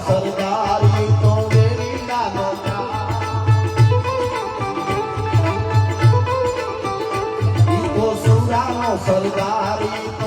સરદારી તો વેરી નાનો તો સુરાનો સરદારી તો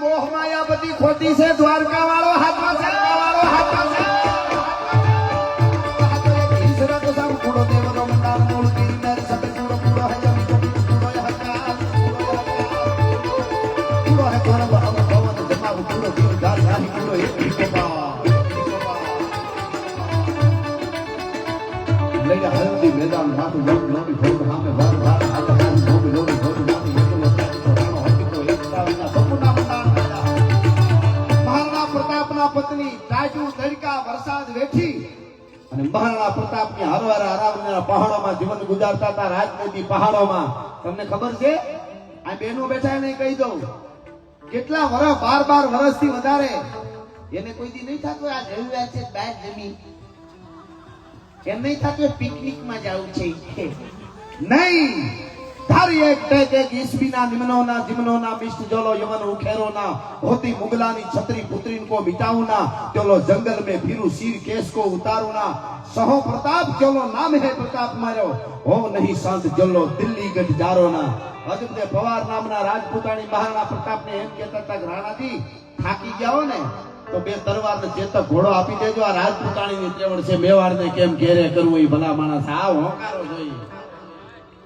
મોહ માયા બધી ખોટી છે દ્વારકા વાળો હાથમાં છે વાળો હાથમાં છે હાથો એક મહારાણા પ્રતાપની હરવાર હરાવના પહાડોમાં જીવન ગુજારતા હતા રાજનદી પહાડોમાં. તમને ખબર છે? આ બેનો બેઠા એને કહી દઉં. કેટલા વર્ષ બાર બાર વર્ષથી વધારે એને કોઈ દી નહીં થતું, આ જરૂરિયાત છે બાર જમી એમ નહીં થતું પિકનિકમાં જવું છે. નહીં! ધારી એક ટેક એક ઈસવીના નિમનોના જીમનોના મિષ્ટ જોલો યમન ઉખેરોના હોતી મુગલાની છત્રી પુત્રીન કો મિટાઉના જોલો જંગલ મે ફિરુ શીર કેસ કો ઉતારુના. સહો પ્રતાપ જોલો નામ હે પ્રતાપ મારો હો નહીં સંત જોલો દિલ્હી ગઢ જારોના. અજબને પવાર નામના રાજપૂતાણી મહારાણા પ્રતાપને એમ કહેતા હતા રાણાજી, થાકી ગયા હો ને તો બે તરવાર ને ચેતક ઘોડો આપી દેજો. આ રાજપૂતાણી ની ત્રેવડ છે મેવાડ ને કેમ ઘેરે કરવું? એ ભલા માણસ આવ હોકારો જોઈએ.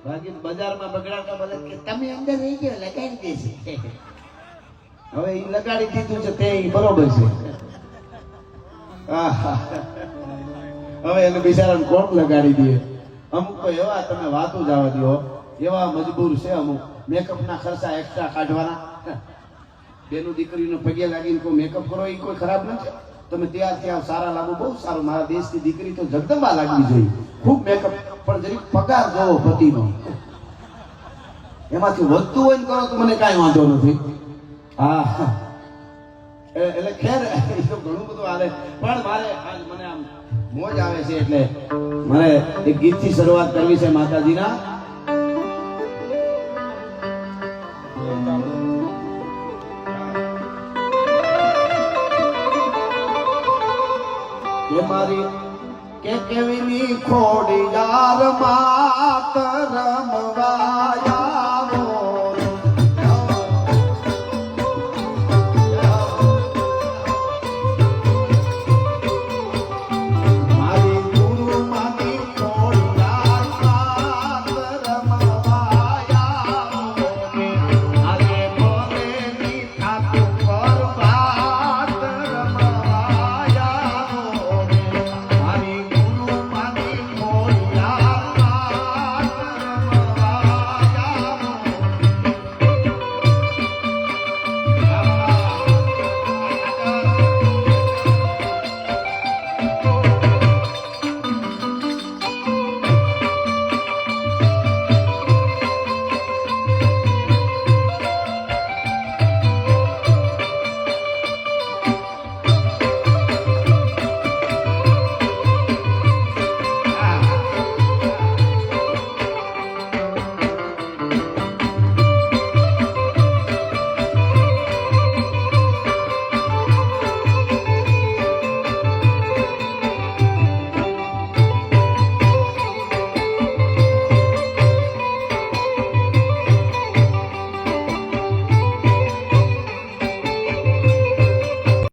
બાકી બજારમાં બગડાતા બધા કે, તમે અંદર રહી ગયો લગાડી દેશે હવે એ લગાડી દીધું છે તે બરોબર છે. હવે એને બિચારાને કોણ લગાડી દે? અમુક તો એવા તમે વાતો જવા દો એવા મજબૂર છે અમુક. મેકઅપના ખર્ચા એક્સ્ટ્રા કાઢવાના. બેનું દીકરીનો પગે લાગીને કોઈ મેકઅપ કરો એ કોઈ ખરાબ નથી? તમે ત્યાં ત્યાં સારા લાગો, બહુ સારું. મારા દેશની દીકરી તો જગદંબા લાગવી જોઈએ. ખૂબ મેકઅપ પણ જરીક પગાર જોવો પતિનો. એમાંથી વધતું હોય ને કરો તો મને કાંઈ વાંધો નથી. હા એટલે ખેર ઘણું બધું હાલે. પણ મારે આજ મને આમ મોજ આવે છે એટલે. મને એક ગીતથી શરૂઆત કરવી છે માતાજીના. કે મારી કે કેવીની ખોડી યાર માત રમવાય?